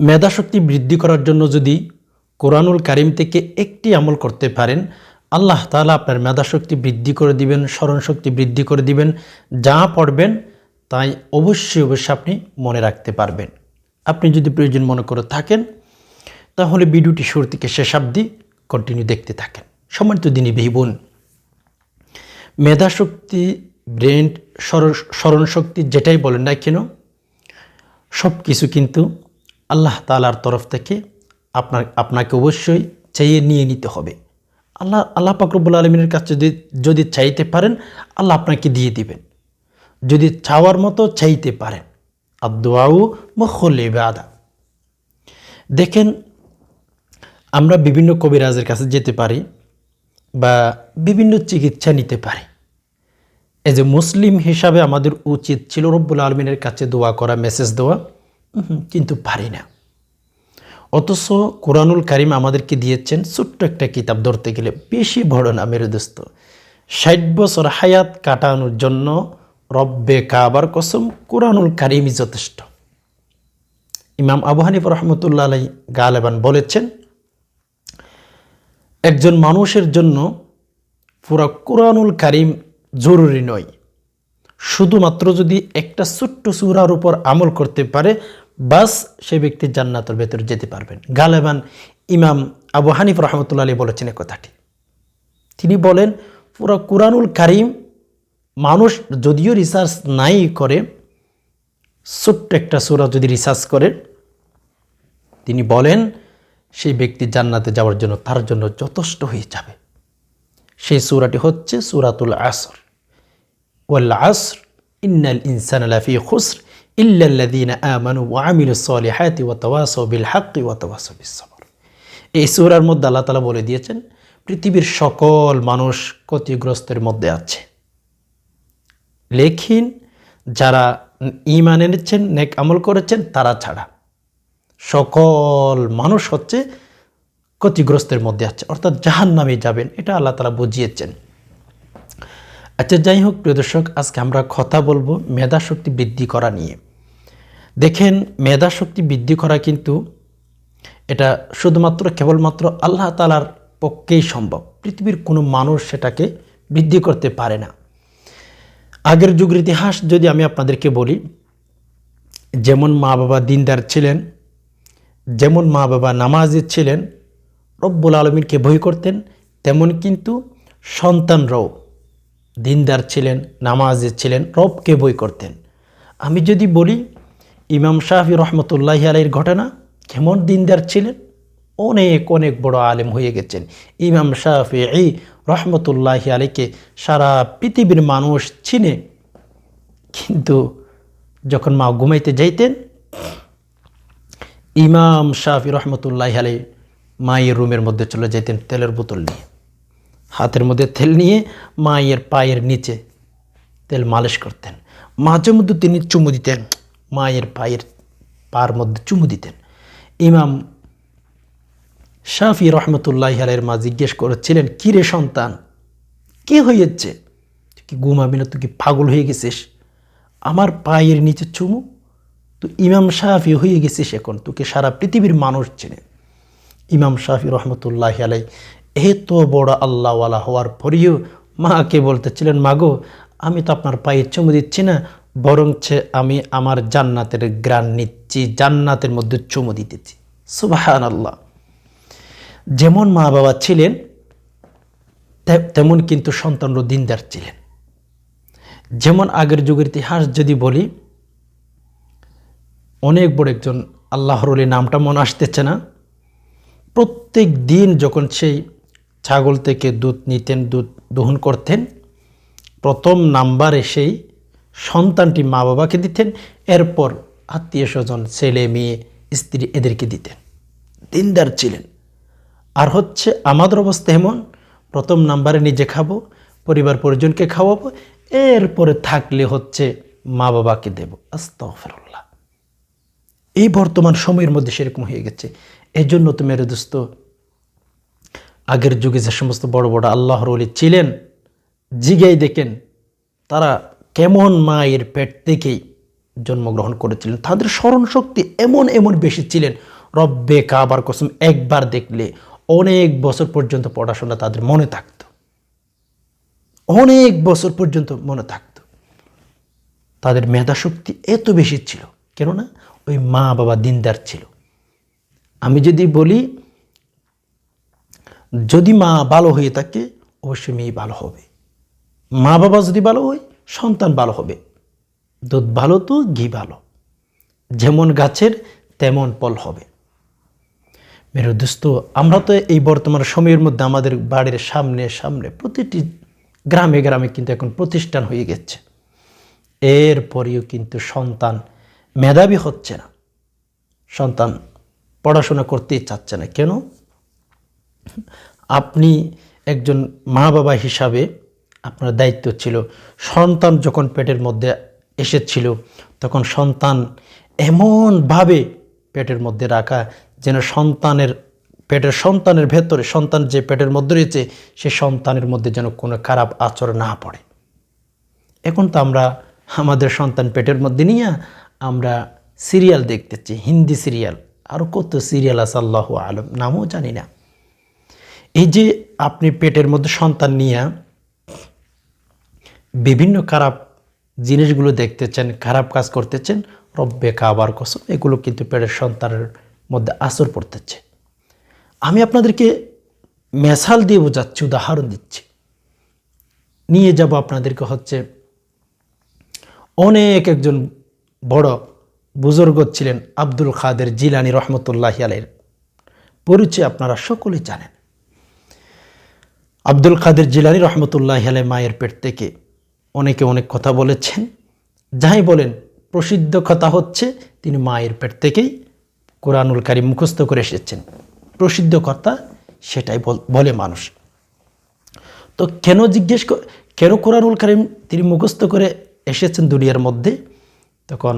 মেধাশক্তি বৃদ্ধি করার জন্য যদি কোরআনুল কারিম থেকে একটি আমল করতে পারেন, আল্লাহ তাআলা আপনার মেধাশক্তি বৃদ্ধি করে দিবেন, স্মরণশক্তি বৃদ্ধি করে দিবেন, যা পড়বেন তাই অবশ্যই অবশ্যই আপনি মনে রাখতে পারবেন। আপনি যদি প্রয়োজন মনে করে থাকেন, তাহলে ভিডিওটি শুরু থেকে শেষ অবধি কন্টিনিউ দেখতে থাকেন। সম্মানিত দিনী বেহি বোন, মেধাশক্তি ব্রেন স্মরণশক্তি যেটাই বলেন না কেন সব কিছু কিন্তু আল্লাহ তালার তরফ থেকে আপনার, আপনাকে অবশ্যই চাইয়ে নিয়ে নিতে হবে। আল্লাহ আল্লাহ পাকরবুল আলমিনের কাছে যদি যদি চাইতে পারেন, আল্লাহ আপনাকে দিয়ে দিবেন। যদি চাওয়ার মতো চাইতে পারেন। আদোয়াউ মহলে আদা দেখেন, আমরা বিভিন্ন কবিরাজের কাছে যেতে পারি বা বিভিন্ন চিকিৎসা নিতে পারি। এজ এ মুসলিম হিসাবে আমাদের উচিত ছিল রব্বুল আলমিনের কাছে দোয়া করা, মেসেজ দেওয়া। কিন্তু পারি না। অথচ কোরআনুল কারিম আমাদেরকে দিয়েছেন ছোট্ট একটা কিতাব ধরতে গেলে বেশি বড় না মেরে দোস্ত ষাট বছর হায়াত কাটানোর জন্য রব্বে কাবার কসম কোরআনুল কারিমই যথেষ্ট। ইমাম আবু হানিফ রহমতুল্লাহ আলাই গালেবান বলেছেন, একজন মানুষের জন্য পুরা কোরআনুল কারিম জরুরি নয়। শুধুমাত্র যদি একটা ছোট্ট সুরার উপর আমল করতে পারে বাস সেই ব্যক্তি জান্নাতের ভেতর যেতে পারবেন। গালেবান ইমাম আবু হানিফ রহমতুল্লাহ আলী বলেছেন কথাটি। তিনি বলেন, পুরো কোরআনুল কারিম মানুষ যদিও রিসার্চ নাই করে, ছোট্ট একটা সুরা যদি রিসার্চ করে, তিনি বলেন, সেই ব্যক্তি জান্নাতে যাওয়ার জন্য তার জন্য যথেষ্ট হয়ে যাবে। সেই সুরাটি হচ্ছে সুরাতুল আসর। ওয়াল আসর, ইন্নাল ইনসান লাফি খুসর এই সূরার মধ্যে আল্লাহ তাআলা বলে দিয়েছেন, পৃথিবীর সকল মানুষ ক্ষতিগ্রস্তের মধ্যে আছে। লেখিন, যারা ইমান এনেছেন, নেক আমল করেছেন, তারা ছাড়া। সকল মানুষ হচ্ছে ক্ষতিগ্রস্তের মধ্যে আছে, অর্থাৎ জাহান নামে যাবেন, এটা আল্লাহ তালা বুঝিয়েছেন। আচ্ছা যাই হোক, প্রিয় দর্শক, আজকে আমরা কথা বলব মেধা শক্তি বৃদ্ধি করা নিয়ে। দেখেন মেধা শক্তি বৃদ্ধি করা কিন্তু এটা শুধুমাত্র, কেবলমাত্র আল্লাহ তালার পক্ষেই সম্ভব। পৃথিবীর কোনো মানুষ সেটাকে বৃদ্ধি করতে পারে না। আগের যুগের ইতিহাস যদি আমি আপনাদেরকে বলি, যেমন মা বাবা দিনদার ছিলেন, যেমন মা বাবা নামাজি ছিলেন, রব্বুল আলমীরকে ভয় করতেন, তেমন কিন্তু সন্তানরাও দিনদার ছিলেন, নামাজে ছিলেন, রবকে বই করতেন। আমি যদি বলি ইমাম শাহি রহমতুল্লাহ আলীর ঘটনা, কেমন দিনদার ছিলেন? অনেক অনেক বড় আলেম হয়ে গেছেন। ইমাম শাহি এই রহমতুল্লাহ আলীকে সারা পৃথিবীর মানুষ চিনে। কিন্তু যখন মা ঘুমাইতে যাইতেন, ইমাম শাহি রহমতুল্লাহ আলী মায়ের রুমের মধ্যে চলে যেতেন তেলের বোতল নিয়ে। হাতের মধ্যে তেল নিয়ে মায়ের পায়ের নিচে তেল মালিশ করতেন। মাঝে মধ্যে তিনি চুমু দিতেন। মায়ের পায়ের পার মধ্যে চুমু দিতেন। ইমাম শাফি রহমতুল্লাহ আলের মা জিজ্ঞেস করেছিলেন কিরে সন্তান? কে হয়েছে? কি ঘুমাবি না? তুই কি পাগল হয়ে গেছিস? আমার পায়ের নিচে চুমু? তুই ইমাম শাফি হয়ে গেছিস এখন, তোকে সারা পৃথিবীর মানুষ চেনে। ইমাম শাফি রহমতুল্লাহ আলাই এত বড় আল্লাহওয়ালা হওয়ার পরেও মাকে বলতেছিলেন মাগো আমি তো আপনার পায়ে চুমু দিচ্ছি না বরঞ্চে আমি আমার জান্নাতের গ্রান নিচ্ছি, জান্নাতের মধ্যে চুমু দিতেছি। সুবাহান আল্লাহ যেমন মা বাবা ছিলেন তেমন কিন্তু সন্তানরা দিনদার ছিলেন। যেমন আগের যুগের ইতিহাস যদি বলি, অনেক বড় একজন আল্লাহরলি নামটা মনে আসতেছে না। প্রত্যেক দিন যখন সেই ছাগল থেকে দুধ নিতেন, দুধ দহন করতেন, প্রথম নাম্বারে সেই সন্তানটি মা বাবাকে দিতেন, এরপর আত্মীয় স্বজন, ছেলে, মেয়ে, স্ত্রী এদেরকে দিতেন। দিনদার ছিলেন। আর হচ্ছে আমাদের অবস্থা এমন, প্রথম নাম্বারে নিজে খাব, পরিবার পরিজনকে খাওয়াবো, এরপরে থাকলে হচ্ছে মা বাবাকে দেব। আস্তাগফিরুল্লাহ। এই বর্তমান সময়ের মধ্যে সেরকম হয়ে গেছে। এই জন্য তো মেরে দোস্ত, আগের যুগে যে সমস্ত বড় বড় আল্লাহর ছিলেন, জিগেই দেখেন, তারা কেমন মায়ের পেট থেকেই জন্মগ্রহণ করেছিলেন? তাদের স্মরণ শক্তি এমন এমন বেশি ছিলেন। রব্বে কাবার কসম, একবার দেখলে অনেক বছর পর্যন্ত পড়াশোনা তাদের মনে থাকতো। অনেক বছর পর্যন্ত মনে থাকতো। তাদের মেধাশক্তি এত বেশি ছিল। কেননা ওই মা বাবা দিনদার ছিল। আমি যদি বলি, যদি মা ভালো হয়ে থাকে, অবশ্যই মেয়ে ভালো হবে। মা বাবা যদি ভালো হয় সন্তান ভালো হবে। দুধ ভালো তো ঘি ভালো। যেমন গাছের, তেমন ফল হবে। মেরু দোস্ত, আমরা তো এই বর্তমান সময়ের মধ্যে আমাদের বাড়ির সামনে সামনে প্রতিটি গ্রামে গ্রামে কিন্তু এখন প্রতিষ্ঠান হয়ে গেছে। এরপরেও কিন্তু সন্তান মেধাবী হচ্ছে না। সন্তান পড়াশোনা করতেই চাচ্ছে না। কেন? আপনি একজন মা বাবা হিসাবে আপনার দায়িত্ব ছিল। সন্তান যখন পেটের মধ্যে এসেছিল, তখন সন্তান এমনভাবে পেটের মধ্যে রাখা যেন সন্তানের পেটের সন্তানের ভেতরে, সন্তান যে পেটের মধ্যে রয়েছে, সে সন্তানের মধ্যে যেন কোনো খারাপ আচরণ না পড়ে। এখন তো আমরা আমাদের সন্তান পেটের মধ্যে নিয়ে আমরা সিরিয়াল দেখতেছি, হিন্দি সিরিয়াল। আরও কত সিরিয়াল আছে, আল্লাহ আলম, নামও জানি না। এই যে আপনি পেটের মধ্যে সন্তান নিয়ে বিভিন্ন খারাপ জিনিসগুলো দেখতেছেন, খারাপ কাজ করতেছেন, রব্বে খাবার কসম, এগুলো কিন্তু পেটের সন্তানের মধ্যে আসর পড়তেছে। আমি আপনাদেরকে মেশাল দিয়ে বোঝাচ্ছি, উদাহরণ দিচ্ছি। নিয়ে যাব আপনাদেরকে হচ্ছে, অনেক একজন বড় বুজুর্গ ছিলেন আব্দুল খাদের জিলানি রহমতুল্লাহ আলের পরিচয় আপনারা সকলেই জানেন। আব্দুল খাদের জিলানি রহমতুল্লাহ আলাই মায়ের পেট থেকে অনেকে অনেক কথা বলেছেন। যাই বলেন, প্রসিদ্ধ কথা হচ্ছে তিনি মায়ের পেট থেকেই কোরআনুল কারিম মুখস্থ করে এসেছেন। প্রসিদ্ধ কথা সেটাই বলে মানুষ। তো কেন জিজ্ঞেস কেন কোরআনুল কারিম তিনি মুখস্থ করে এসেছেন দুনিয়ার মধ্যে? তখন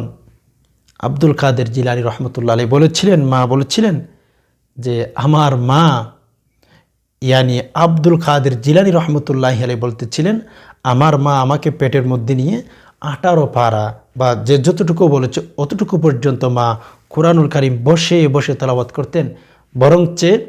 আব্দুল কাদের জিলানি রহমতুল্লাহ বলেছিলেন, মা বলেছিলেন যে, আমার মা, ইয়ানি আব্দুল কাদের জিলানি রহমতুল্লাহ আলী বলতেছিলেন আমার মা আমাকে পেটের মধ্যে নিয়ে আঠারো পাড়া বা যে যতটুকু বলেছে অতটুকু পর্যন্ত মা কোরআনুল কারিম বসে বসে তালাবাত করতেন। বরং চেয়ে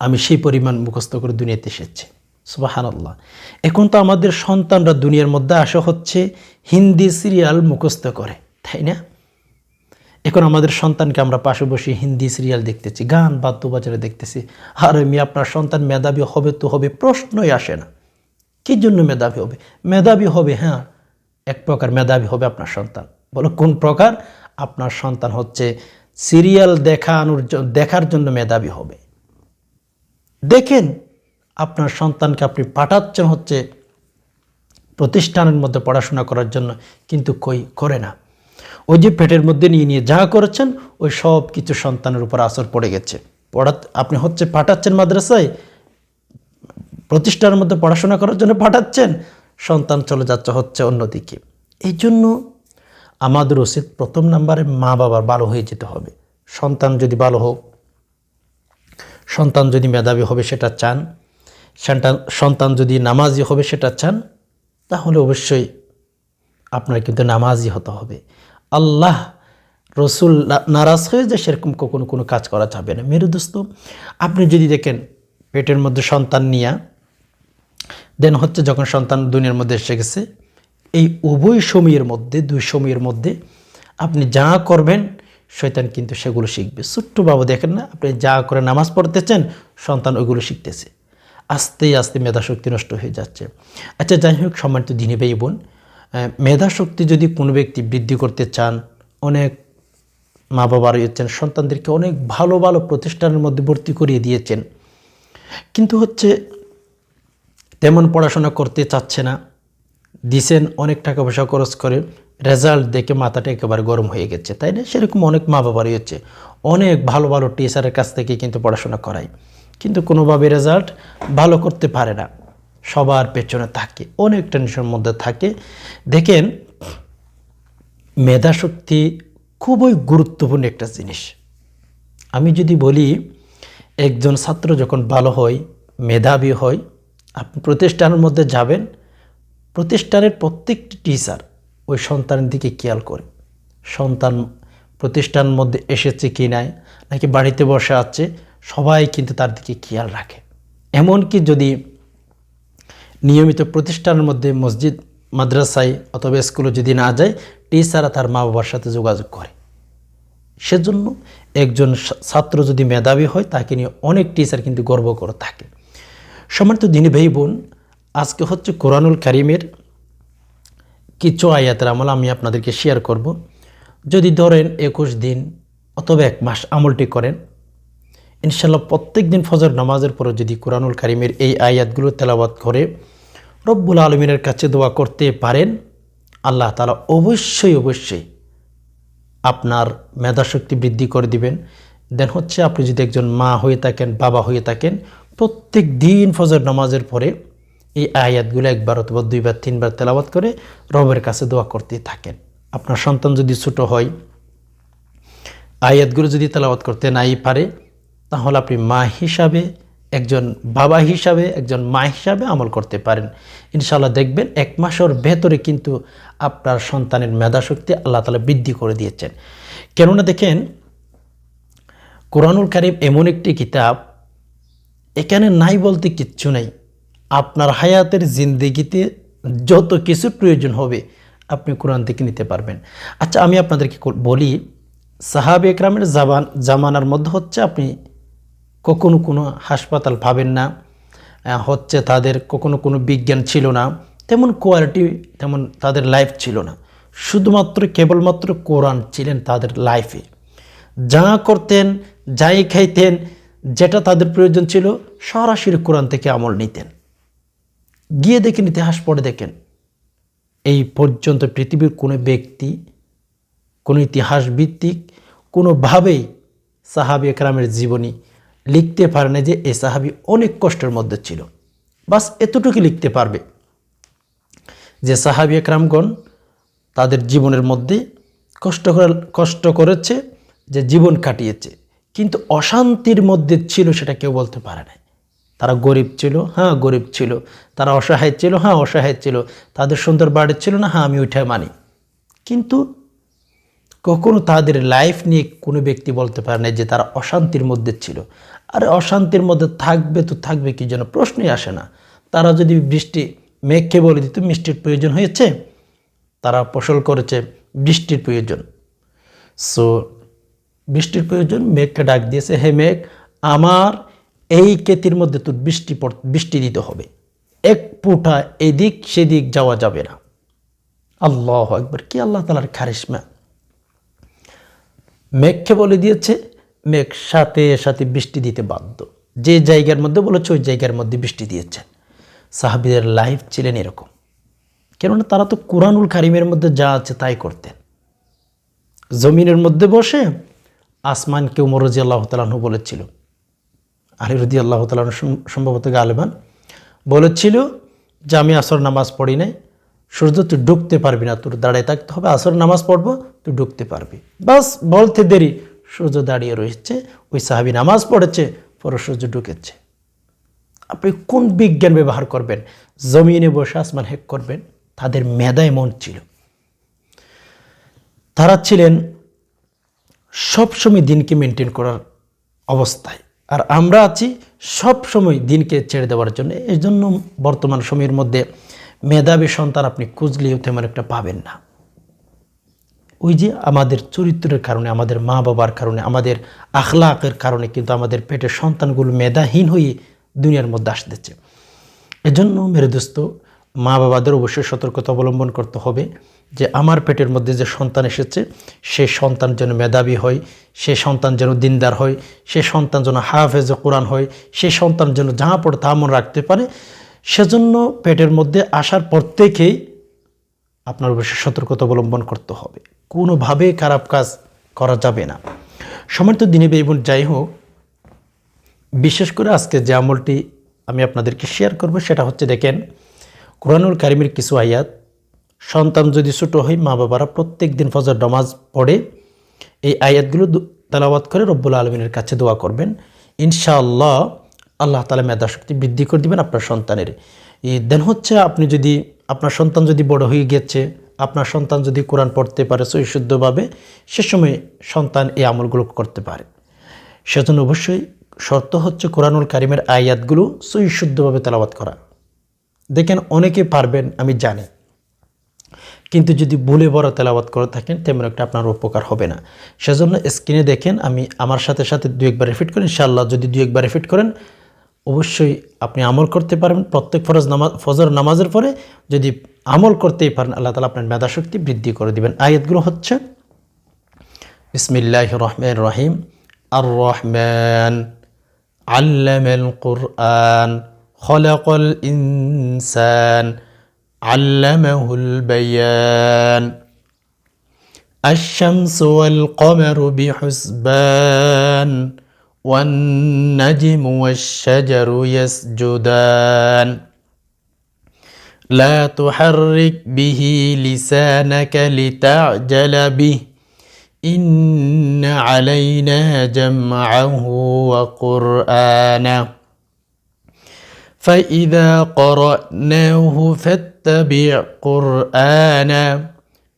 আমি সেই পরিমাণ মুখস্থ করে দুনিয়াতে এসেছি। সুবাহানাল্লাহ। এখন তো আমাদের সন্তানরা দুনিয়ার মধ্যে আসা হচ্ছে, হিন্দি সিরিয়াল মুখস্থ করে, তাই না? এখন আমাদের সন্তানকে আমরা পাশে বসে হিন্দি সিরিয়াল দেখতেছি, গান বাদ্যবাজারে দেখতেছি। আর আমি আপনার সন্তান মেধাবী হবে তো হবে, প্রশ্নই আসে না। কী জন্য মেধাবী হবে? মেধাবী হবে হ্যাঁ এক প্রকার মেধাবী হবে আপনার সন্তান। বলো, কোন প্রকার? আপনার সন্তান হচ্ছে সিরিয়াল দেখানোর দেখার জন্য মেধাবী হবে। দেখেন, আপনার সন্তানকে আপনি পাঠাচ্ছেন হচ্ছে প্রতিষ্ঠানের মধ্যে পড়াশোনা করার জন্য, কিন্তু কই, করে না। ওই যে পেটের মধ্যে নিয়ে নিয়ে যা করেছেন, ওই সব কিছু সন্তানের উপর আসর পড়ে গেছে। পড়া আপনি হচ্ছে পাঠাচ্ছেন মাদ্রাসায় প্রতিষ্ঠানের মধ্যে পড়াশোনা করার জন্য পাঠাচ্ছেন, সন্তান চলে যাচ্ছে হচ্ছে অন্যদিকে। এই জন্য আমাদের উচিত প্রথম নাম্বারে মা বাবার ভালো হয়ে যেতে হবে। সন্তান যদি ভালো হোক, সন্তান যদি মেধাবী হবে সেটা চান, সন্তান যদি নামাজি হবে সেটা চান, তাহলে অবশ্যই আপনার কিন্তু নামাজি হতে হবে। আল্লাহ, রসুল নারাজ হয়ে যে সেরকম কখনো কোনো কাজ করা যাবে না। মেরু দোস্ত আপনি যদি দেখেন পেটের মধ্যে সন্তান নিয়া দেন হচ্ছে যখন সন্তান দুনিয়ার মধ্যে এসে গেছে, এই উভয় সময়ের মধ্যে, দুই সময়ের মধ্যে আপনি যা করবেন, শয়তান কিন্তু সেগুলো শিখবে। ছোট্ট বাবু দেখেন না, আপনি যা করে নামাজ পড়তেছেন, সন্তান ওইগুলো শিখতেছে। আস্তে আস্তে মেধাশক্তি নষ্ট হয়ে যাচ্ছে। আচ্ছা যাই হোক, সম্মানিত দিনে ভাই বোন মেধাশক্তি যদি কোনো ব্যক্তি বৃদ্ধি করতে চান, অনেক মা বাবা রয়েছেন, সন্তানদেরকে অনেক ভালো ভালো প্রতিষ্ঠানের মধ্যে ভর্তি করিয়ে দিয়েছেন। কিন্তু হচ্ছে তেমন পড়াশোনা করতে চাচ্ছে না। দিছেন অনেক টাকা পয়সা খরচ করে, রেজাল্ট দেখে মাথাটা একেবারে গরম হয়ে গেছে, তাই না? সেরকম অনেক মা বাবারই হচ্ছে। অনেক ভালো ভালো টিচারের কাছ থেকে কিন্তু পড়াশোনা করায়। কিন্তু কোনোভাবে রেজাল্ট ভালো করতে পারে না। সবার পেছনে থাকে, অনেক টেনশনের মধ্যে থাকে। দেখেন, মেধাশক্তি খুবই গুরুত্বপূর্ণ একটা জিনিস। আমি যদি বলি, একজন ছাত্র যখন ভালো হয়, মেধাবী হয় আপনি প্রতিষ্ঠানের মধ্যে যাবেন, প্রতিষ্ঠানের প্রত্যেকটি টিচার ওই সন্তানের দিকে খেয়াল করে। সন্তান প্রতিষ্ঠান মধ্যে এসেছে কি নাই, নাকি বাড়িতে বসে আছে, সবাই কিন্তু তার দিকে খেয়াল রাখে। এমনকি যদি নিয়মিত প্রতিষ্ঠানের মধ্যে মসজিদ, মাদ্রাসায় অথবা স্কুলে যদি না যায় টিচাররা তার মা বাবার সাথে যোগাযোগ করে। সেজন্য একজন ছাত্র যদি মেধাবী হয়, তাকে নিয়ে অনেক টিচার কিন্তু গর্ব করে থাকে। সম্মানিত দিনী ভাই বোন, আজকে হচ্ছে কোরআনুল কারিমের কিছু আয়াতের আমল আমি আপনাদেরকে শেয়ার করব। যদি ধরেন একুশ দিন অথবা এক মাস আমলটি করেন ইনশাল্লাহ প্রত্যেক দিন ফজর নামাজের পরে যদি কোরআনুল কারিমের এই আয়াতগুলো তেলাবাত করে রব্বুল আলমিনের কাছে দোয়া করতে পারেন, আল্লাহ তালা অবশ্যই অবশ্যই আপনার মেধাশক্তি বৃদ্ধি করে দিবেন। দেন হচ্ছে আপনি যদি একজন মা হয়ে থাকেন, বাবা হয়ে থাকেন প্রত্যেক দিন ফজর নামাজের পরে এই আয়াতগুলো একবার অথবা দুইবার, তিনবার তেলাবাত করে রবের কাছে দোয়া করতে থাকেন। আপনার সন্তান যদি ছোট হয়, আয়াতগুলো যদি তেলাওয়াত করতে নাই পারে, তাহলে আপনি মা হিসাবে, একজন বাবা হিসাবে, একজন মা হিসাবে আমল করতে পারেন। ইনশাল্লাহ দেখবেন এক মাসের ভেতরে কিন্তু আপনার সন্তানের মেধাশক্তি আল্লাহ তালা বৃদ্ধি করে দিয়েছেন। কেননা দেখেন, কোরআনুল কারিম এমন একটি কিতাব এখানে নাই বলতে কিচ্ছু নেই। আপনার হায়াতের জিন্দেগিতে যত কিছু প্রয়োজন হবে, আপনি কোরআন থেকে নিতে পারবেন। আচ্ছা আমি আপনাদেরকে বলি, সাহাবে একরামের জাবান জামানার মধ্যে হচ্ছে আপনি কখনো কোনো হাসপাতাল পাবেন না হচ্ছে তাদের কখনো কোনো বিজ্ঞান ছিল না, তেমন কোয়ালিটি, তেমন তাদের লাইফ ছিল না। শুধুমাত্র, কেবলমাত্র কোরআন ছিলেন তাদের লাইফে। যা করতেন, যাই খাইতেন যেটা তাদের প্রয়োজন ছিল, সরাসরি কোরআন থেকে আমল নিতেন। গিয়ে দেখেন, ইতিহাস পড়ে দেখেন, এই পর্যন্ত পৃথিবীর কোনো ব্যক্তি, কোনো ইতিহাস ভিত্তিক কোনোভাবেই সাহাবি একরামের জীবনী লিখতে পারে না যে এ সাহাবি অনেক কষ্টের মধ্যে ছিল। বাস এতটুকু লিখতে পারবে যে সাহাবি একরামগণ তাদের জীবনের মধ্যে কষ্ট কষ্ট করেছে, যে জীবন কাটিয়েছে। কিন্তু অশান্তির মধ্যে ছিল সেটা কেউ বলতে পারে না তারা গরিব ছিল হ্যাঁ গরিব ছিল। তারা অসহায় ছিল হ্যাঁ অসহায় ছিল। তাদের সুন্দর বাড়ি ছিল না হ্যাঁ আমি ওইটাই মানি। কিন্তু কখনো তাদের লাইফ নিয়ে কোনো ব্যক্তি বলতে পারে না যে তারা অশান্তির মধ্যে ছিল। আর অশান্তির মধ্যে থাকবে তো থাকবে, কি যেন প্রশ্নই আসে না। তারা যদি বৃষ্টি মেঘকে বলে দিত মিষ্টির প্রয়োজন হয়েছে? তারা ফসল করেছে, বৃষ্টির প্রয়োজন। সো বৃষ্টির প্রয়োজন, মেঘকে ডাক দিয়েছে, হে মেঘ, আমার এই কেতির মধ্যে তোর বৃষ্টি বৃষ্টি দিতে হবে। এক ফুটা এদিক, সেদিক যাওয়া যাবে না। আল্লাহ একবার কি আল্লাহ তালার খারিসমা মেঘকে বলে দিয়েছে, মেঘ সাথে সাথে বৃষ্টি দিতে বাধ্য। যে জায়গার মধ্যে বলেছে, ওই জায়গার মধ্যে বৃষ্টি দিয়েছেন সাহাবিদের লাইফ ছিলেন এরকম। কেননা তারা তো কোরআনুল কারিমের মধ্যে যা আছে তাই করতেন। জমিনের মধ্যে বসে আসমানকে উমর রাজি আল্লাহ তালাহু বলেছিল। আলী রদি আল্লাহ তালাহ সম্ভবত গালেবান। বলেছিল যে, আমি আসর নামাজ পড়ি নাই। সূর্য, তুই ঢুকতে পারবি না। তোর দাঁড়ায় থাকতে হবে। আসর নামাজ পড়ব, তুই ঢুকতে পারবি। বাস, বলতে দেরি। সূর্য দাঁড়িয়ে রয়েছে। ওই সাহাবি নামাজ পড়েছে, পরে সূর্য ঢুকেছে আপনি কোন বিজ্ঞান ব্যবহার করবেন? জমিনে বসে আসমান হেক করবেন? তাদের মেধা মন ছিল। তারা ছিলেন সবসময় দিনকে মেনটেন করার অবস্থায়। আর আমরা আছি সব সময় দিনকে ছেড়ে দেওয়ার জন্য। এই জন্য বর্তমান সময়ের মধ্যে মেধাবী সন্তান আপনি খুঁজলেও তেমন একটা পাবেন না। ওই যে আমাদের চরিত্রের কারণে, আমাদের মা বাবার কারণে, আমাদের আখলাকের কারণে কিন্তু আমাদের পেটের সন্তানগুলো মেধাহীন হয়ে দুনিয়ার মধ্যে আসতেছে। এজন্য মেরে দোস্ত মা বাবাদের অবশ্যই সতর্কতা অবলম্বন করতে হবে। যে আমার পেটের মধ্যে যে সন্তান এসেছে, সে সন্তান যেন মেধাবী হয়, সে সন্তান যেন দিনদার হয়, সে সন্তান যেন হাফেজ কোরআন হয়, সে সন্তান যেন যাহা পড়ে তা মনে রাখতে পারে, সেজন্য পেটের মধ্যে আসার পর থেকেই আপনার অবশ্যই সতর্কতা অবলম্বন করতে হবে। কোনোভাবে খারাপ কাজ করা যাবে না। সময় তো দিনে বেবুন যাই হোক, বিশেষ করে আজকে যে আমলটি আমি আপনাদেরকে শেয়ার করব, সেটা হচ্ছে দেখেন, কোরআনুল কারিমের কিছু আয়াত সন্তান যদি ছোটো হয়, মা বাবারা প্রত্যেক দিন ফজর নামাজ পড়ে, এই আয়াতগুলো দু- তেলাওয়াত করে রব্বুল আলমিনের কাছে দোয়া করবেন। ইনশাআল্লাহ আল্লাহ তালা মেধাশক্তি বৃদ্ধি করে দিবেন আপনার সন্তানের। দেন হচ্ছে আপনি যদি, আপনার সন্তান যদি বড় হয়ে গেছে, আপনার সন্তান যদি কোরআন পড়তে পারে সৈশুদ্ধভাবে সে সময় সন্তান এই আমলগুলো করতে পারে। সেজন্য অবশ্যই শর্ত হচ্ছে কোরআনুল কারিমের আয়াতগুলো সৈশুদ্ধভাবে তেলাবাত করা। দেখেন অনেকে পারবেন, আমি জানি। কিন্তু যদি ভুলে বড় তেলাওয়াত করে থাকেন, তেমন একটা আপনার উপকার হবে না। সেজন্য স্ক্রিনে দেখেন, আমি আমার সাথে সাথে দু একবার রিপিট করেন ইনশাআল্লাহ যদি দু একবার রিপিট করেন, অবশ্যই আপনি আমল করতে পারবেন। প্রত্যেক ফরজ নামাজ, ফজর নামাজের পরে যদি আমল করতেই পারেন, আল্লাহ তালা আপনার মেধাশক্তি বৃদ্ধি করে দিবেন। আয়াতগুলো হচ্ছে বিসমিল্লাহ রহমান রহিম। আর রহমান আল্লামেল কুরআন, খলাকল ইনসান علمه البيان. الشمس والقمر بحسبان والنجم والشجر يسجدان. لا تحرك به لسانك لتعجل به. إن علينا جمعه وقرآنه. فإذا قرأناه فاتبع قرآنا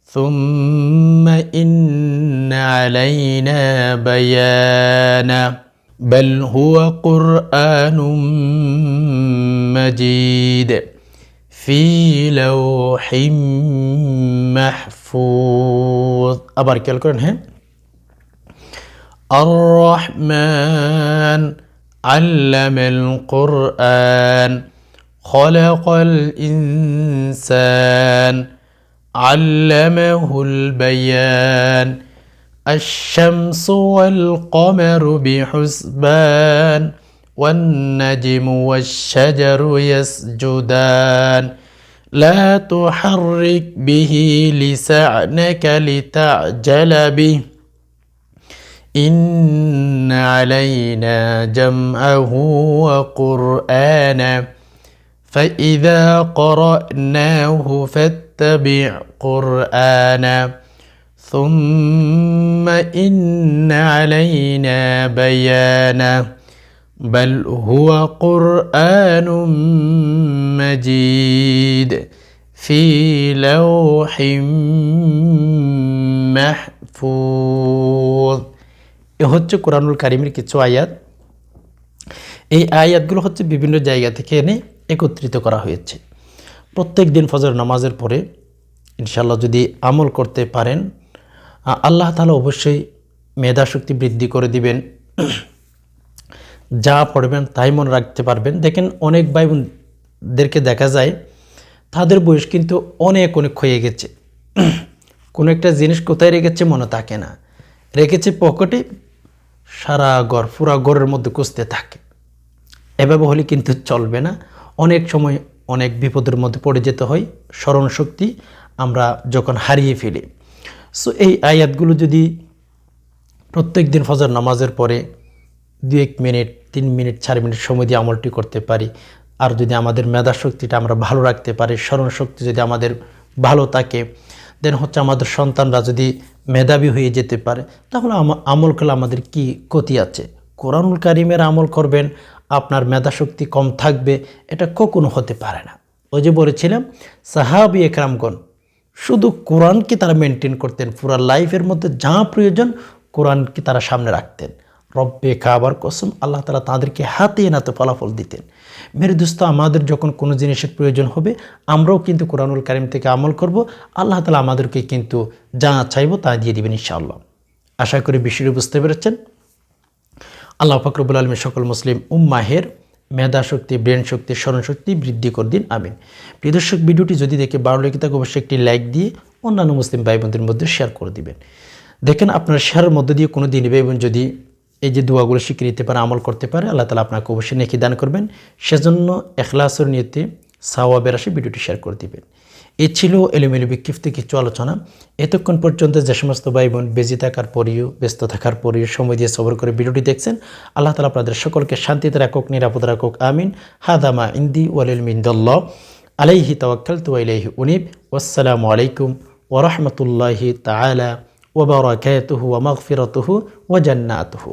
ثم إن علينا بيانا. بل هو قرآن مجيد في لوح محفوظ. أبارك القرآن الرحمن علم القرآن خلق الإنسان علمه البيان الشمس والقمر بحسبان والنجم والشجر يسجدان. لا تحرك به لسانك لتعجل به. إن علينا جمعه وقرآنا فإذا قرأناه فاتبع قرآنا ثم إن علينا بيانه بل هو قرآن مجيد في لوح محفوظ. এ হচ্ছে কোরআনুল কারিমের কিছু আয়াত। এই আয়াতগুলো হচ্ছে বিভিন্ন জায়গা থেকে এনে একত্রিত করা হয়েছে। প্রত্যেক দিন ফজর নামাজের পরে ইনশাল্লাহ যদি আমল করতে পারেন আল্লাহ তালা অবশ্যই মেধাশক্তি বৃদ্ধি করে দিবেন। যা পড়বেন তাই মনে রাখতে পারবেন। দেখেন অনেক ভাই বোনদেরকে দেখা যায়, তাদের বয়স কিন্তু অনেক অনেক হয়ে গেছে। কোনো একটা জিনিস কোথায় রেখেছে মনে থাকে না। রেখেছে পকেটে সারা ঘর, পুরা ঘরের মধ্যে কুঁচতে থাকে। এভাবে হলে কিন্তু চলবে না। অনেক সময় অনেক বিপদের মধ্যে পড়ে যেতে হয়। স্মরণশক্তি আমরা যখন হারিয়ে ফেলি। সো এই আয়াতগুলো যদি প্রত্যেক দিন ফজর নামাজের পরে দু এক মিনিট, তিন মিনিট, চার মিনিট সময় দিয়ে আমলটি করতে পারি। আর যদি আমাদের মেধা শক্তিটা আমরা ভালো রাখতে পারি স্মরণশক্তি যদি আমাদের ভালো থাকে দেন হচ্ছে আমাদের সন্তানরা যদি মেধাবী হয়ে যেতে পারে, তাহলে আমল করলে আমাদের কি ক্ষতি আছে? কোরআনুল কারিমের আমল করবেন, আপনার মেধাশক্তি কম থাকবে, এটা কখনো হতে পারে না। ওই যে বলেছিলাম, সাহাবি একরামগণ শুধু কোরআনকে তারা মেনটেন করতেন, পুরা লাইফের মধ্যে যা প্রয়োজন কোরআনকে তারা সামনে রাখতেন। রব্বে খাবার কসম, আল্লাহ তালা তাদেরকে হাতে নাতে ফলাফল দিতেন। মেরে দোস্ত, আমাদের যখন কোনো জিনিসের প্রয়োজন হবে, আমরাও কিন্তু কোরআনুল কারিম থেকে আমল করব। আল্লাহ তালা আমাদেরকে কিন্তু যা চাইব তা দিয়ে দিবেন ইনশাআল্লাহ। আশা করি বিষয়টি বুঝতে পেরেছেন। আল্লাহ ফকরবুল আলমী সকল মুসলিম উম্মাহের মেধা শক্তি, ব্রেন শক্তি, স্মরণ শক্তি বৃদ্ধি করে দিন। আমিন। প্রিয় দর্শক, ভিডিওটি যদি দেখে ভালো লেগে থাকে, অবশ্যই একটি লাইক দিয়ে অন্যান্য মুসলিম ভাই বোনদের মধ্যে শেয়ার করে দিবেন। দেখেন, আপনার শেয়ারের মধ্যে দিয়ে কোনো দিন বোন যদি এই যে দোয়াগুলো শিখে নিতে পারে, আমল করতে পারে, আল্লাহ তালা আপনাকে অবশ্যই নেকি দান করবেন। সেজন্য এখলাসর নিয়তে সাওয়াবের আসে ভিডিওটি শেয়ার করে দিবেন। এ ছিল এলোমেলো বিক্ষিপ্ত কিছু আলোচনা। এতক্ষণ পর্যন্ত যে সমস্ত ভাই বোন বেজি থাকার পরেও, ব্যস্ত থাকার পরেও সময় দিয়ে সবর করে ভিডিওটি দেখছেন, আল্লাহ তালা আপনাদের সকলকে শান্তিতে রাখুক, নিরাপদ রাখুক, আমিন। হাদামা ইন্দি ওয়ালিল মিন্দল্লাহ। আলাইহি তাওয়াক্কাল তু আলাইহি উনিব। আসসালামু আলাইকুম ওরহমতুল্লাহি তালা ওবরাকাতুহু ওয়া মাগফিরাতুহু ওয়া জান্নাতুহু।